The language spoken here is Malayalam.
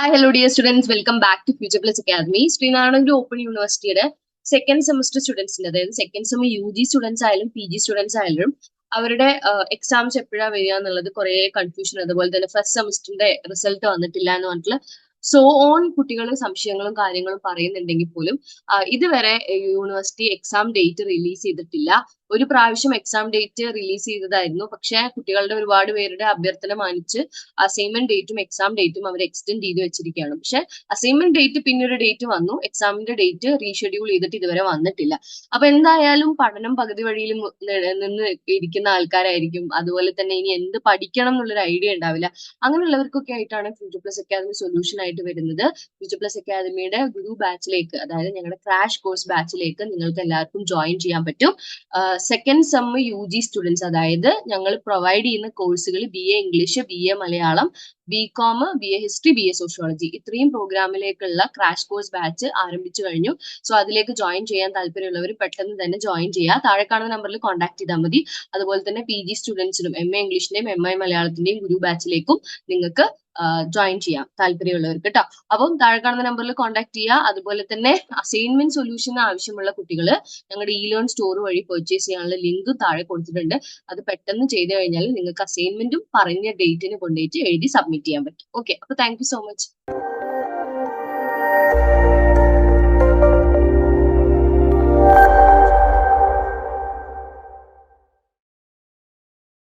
Hi hello dear students welcome back to future plus academy Sreenarayana open യൂണിവേഴ്സിറ്റിയുടെ സെക്കൻഡ് സെമസ്റ്റർ സ്റ്റുഡൻസിന്റെ അതായത് second sem U G students ആയാലും പി ജി സ്റ്റുഡൻസ് ആയാലും അവരുടെ എക്സാംസ് എപ്പോഴാണ് വരിക എന്നുള്ളത് കുറെ കൺഫ്യൂഷൻ അതുപോലെ തന്നെ ഫസ്റ്റ് സെമസ്റ്ററിന്റെ റിസൾട്ട് വന്നിട്ടില്ല എന്ന് പറഞ്ഞിട്ടുള്ള സോ ഓൺ കുട്ടികൾ സംശയങ്ങളും കാര്യങ്ങളും പറയുന്നുണ്ടെങ്കിൽ പോലും ഇതുവരെ യൂണിവേഴ്സിറ്റി എക്സാം ഡേറ്റ് റിലീസ് ചെയ്തിട്ടില്ല. ഒരു പ്രാവശ്യം എക്സാം ഡേറ്റ് റിലീസ് ചെയ്തതായിരുന്നു. പക്ഷെ കുട്ടികളുടെ ഒരുപാട് പേരുടെ അഭ്യർത്ഥന മാനിച്ച് അസൈൻമെന്റ് ഡേറ്റും എക്സാം ഡേറ്റും അവർ എക്സ്റ്റെൻഡ് ചെയ്ത് വെച്ചിരിക്കുകയാണ്. പക്ഷെ അസൈൻമെന്റ് ഡേറ്റ് പിന്നെ ഒരു ഡേറ്റ് വന്നു എക്സാമിന്റെ ഡേറ്റ് റീഷെഡ്യൂൾ ചെയ്തിട്ട് ഇതുവരെ വന്നിട്ടില്ല. അപ്പൊ എന്തായാലും പഠനം പകുതി വഴിയിൽ നിന്ന് ഇരിക്കുന്ന ആൾക്കാരായിരിക്കും. അതുപോലെ തന്നെ ഇനി എന്ത് പഠിക്കണം എന്നുള്ളൊരു ഐഡിയ ഉണ്ടാവില്ല. അങ്ങനെയുള്ളവർക്കൊക്കെ ആയിട്ടാണ് ഫ്യൂച്ചർ പ്ലസ് അക്കാദമി സൊല്യൂഷൻ ആയിട്ട് വരുന്നത്. ഫ്യൂച്ചർ പ്ലസ് അക്കാദമിയുടെ ഗുരു ബാച്ചിലേക്ക് അതായത് ഞങ്ങളുടെ ക്രാഷ് കോഴ്സ് ബാച്ചിലേക്ക് നിങ്ങൾക്ക് എല്ലാവർക്കും ജോയിൻ ചെയ്യാൻ പറ്റും. Second sem U G students അതായത് ഞങ്ങൾ പ്രൊവൈഡ് ചെയ്യുന്ന കോഴ്സുകൾ B A English B A Malayalam B com B A history B A sociology ഇത്രയും പ്രോഗ്രാമിലേക്കുള്ള ക്രാഷ് കോഴ്സ് ബാച്ച് ആരംഭിച്ചു കഴിഞ്ഞു. സോ അതിലേക്ക് ജോയിൻ ചെയ്യാൻ താല്പര്യമുള്ളവർ പെട്ടെന്ന് തന്നെ ജോയിൻ ചെയ്യുക താഴെ കാണുന്ന നമ്പറിൽ കോൺടാക്ട് ചെയ്താൽ മതി. അതുപോലെ തന്നെ പി ജി സ്റ്റുഡൻസിനും എം എ ഇംഗ്ലീഷിന്റെയും എം എ മലയാളത്തിന്റെയും ഗുരു ബാച്ചിലേക്കും നിങ്ങൾക്ക് ജോയിൻ ചെയ്യാം. താല്പര്യമുള്ളവർക്ക് കേട്ടോ അപ്പം താഴെ കാണുന്ന നമ്പറിൽ കോൺടാക്ട് ചെയ്യുക അതുപോലെ തന്നെ അസൈൻമെന്റ് സൊല്യൂഷൻ ആവശ്യമുള്ള കുട്ടികൾ ഞങ്ങളുടെ ഇ ലേൺ സ്റ്റോർ വഴി പർച്ചേസ് ചെയ്യാനുള്ള ലിങ്ക് താഴെ കൊടുത്തിട്ടുണ്ട്. അത് പെട്ടെന്ന് ചെയ്തു കഴിഞ്ഞാൽ നിങ്ങൾക്ക് അസൈൻമെന്റും പറഞ്ഞ ഡേറ്റിന് കൊണ്ടുപോയിട്ട് എഴുതി സബ്മിറ്റ് ചെയ്യാൻ പറ്റും. ഓക്കെ അപ്പൊ താങ്ക് സോ മച്ച്